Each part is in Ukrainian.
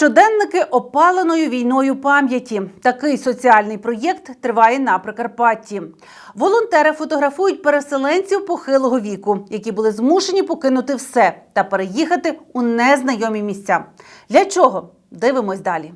Щоденники опаленою війною пам'яті. Такий соціальний проєкт триває на Прикарпатті. Волонтери фотографують переселенців похилого віку, які були змушені покинути все та переїхати у незнайомі місця. Для чого? Дивимось далі.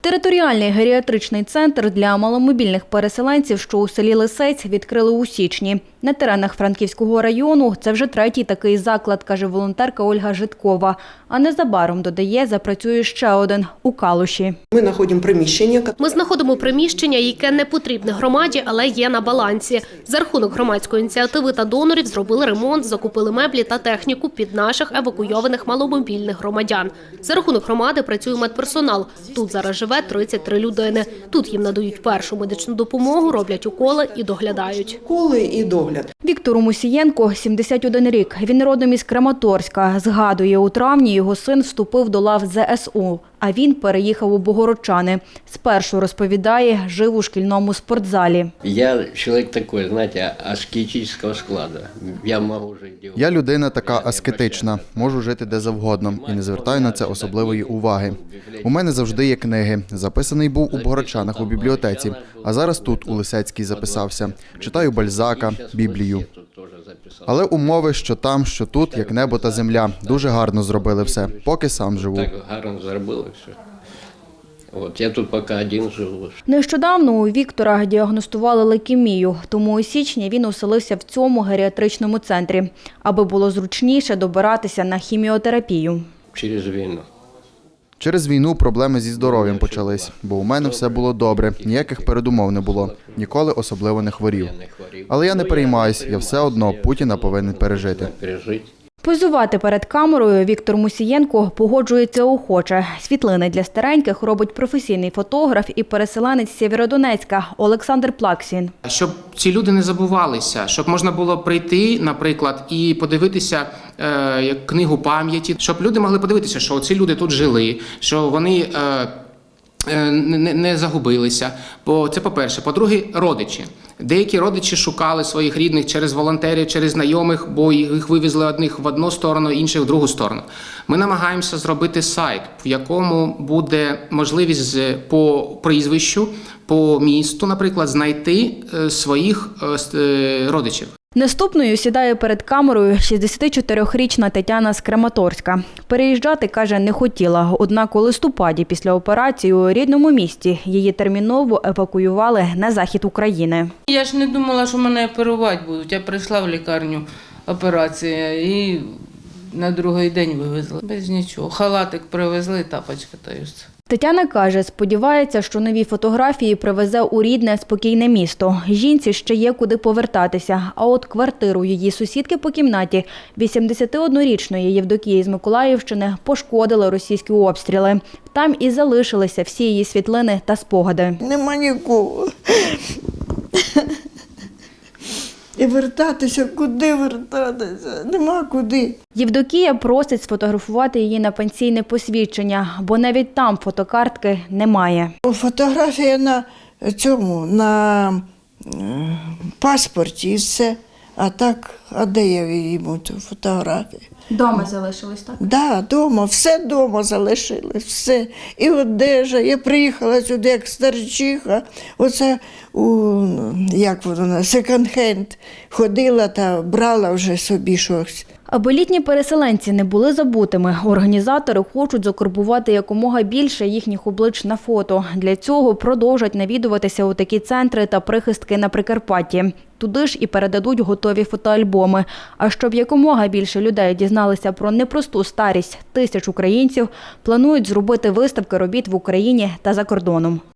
Територіальний геріатричний центр для маломобільних переселенців, що у селі Лисець, відкрили у січні. На теренах Франківського району це вже третій такий заклад, каже волонтерка Ольга Житкова. А незабаром, додає, запрацює ще один у Калуші. Мы находим приміщення, Ми знаходимо приміщення, яке не потрібне громаді, але є на балансі. За рахунок громадської ініціативи та донорів зробили ремонт, закупили меблі та техніку під наших евакуйованих маломобільних громадян. За рахунок громади працює медперсонал. Тут зараз живе 33 людини. Тут їм надають першу медичну допомогу, роблять уколи і доглядають. коли і догляд огляд. Віктору Мусієнко 71 рік. Він родом із Краматорська. Згадує, у травні його син вступив до лав ЗСУ, а він переїхав у Богородчани. Спершу розповідає, жив у шкільному спортзалі. Я человек такой, знаете, аскетического склада. Я могу жить где Я людина така аскетична, можу жити де завгодно і не звертаю на це особливої уваги. У мене завжди є книги. Записаний був у Богородчанах у бібліотеці, а зараз тут у Лисецькій записався. Читаю Бальзака, Біблію. Записал. Але умови, що там, що тут, як небо та земля, дуже гарно зробили все, поки сам живу. Так гарно заработал и все. Вот, я тут пока один живу. Нещодавно у Віктора діагностували лейкемію, тому у січні він оселився в цьому геріатричному центрі, аби було зручніше добиратися на хіміотерапію. Через війну. Через війну проблеми зі здоров'ям почались, бо у мене все було добре, ніяких передумов не було, ніколи особливо не хворів. Не хворів. Але я не переймаюсь, я все одно Путіна повинен пережити. Пережить. Позувати перед камерою Віктор Мусієнко погоджується охоче. Світлини для стареньких робить професійний фотограф і переселенець Сєвєродонецька Олександр Плаксін. Щоб ці люди не забувалися, щоб можна було прийти, наприклад, і подивитися як книгу пам'яті, щоб люди могли подивитися, що ці люди тут жили, що вони. Е, е, не, не загубилися. Бо це по-перше. По-друге, родичі. Деякі родичі шукали своїх рідних через волонтерів, через знайомих, бо їх вивезли одних в одну сторону, інших в другу сторону. Ми намагаємося зробити сайт, в якому буде можливість по прізвищу, по місту, наприклад, знайти е, своїх е, е, родичів. Наступною сідає перед камерою 64-річна Тетяна з Краматорська. Переїжджати, каже, не хотіла. Однак у листопаді після операції у рідному місті її терміново евакуювали на захід України. Я ж не думала, що мене оперувати будуть. Я прийшла в лікарню операція і на другий день вивезли. Без нічого. Халатик привезли, тапочка та й все. Тетяна каже, сподівається, що нові фотографії привезе у рідне спокійне місто. Жінці ще є куди повертатися. А от квартиру її сусідки по кімнаті 81-річної Євдокії з Миколаївщини пошкодили російські обстріли. Там і залишилися всі її світлини та спогади. Нема нікого. І вертатися, куди вертатися? Нема куди. Євдокія просить сфотографувати її на пенсійне посвідчення, бо навіть там фотокартки немає. Фотографія на цьому, на е, паспорті і все. А так, а де я йому цю фотографію? Дома залишились так. Да, дома, все дома залишилось, все. І одежа. Я приїхала сюди як старчиха. Оце у як воно, секонд-хенд ходила та брала вже собі щось. Аби літні переселенці не були забутими, організатори хочуть закарбувати якомога більше їхніх облич на фото. Для цього продовжать навідуватися у такі центри та прихистки на Прикарпатті. Туди ж і передадуть готові фотоальбоми. А щоб якомога більше людей дізналися про непросту старість тисяч українців, планують зробити виставки робіт в Україні та за кордоном.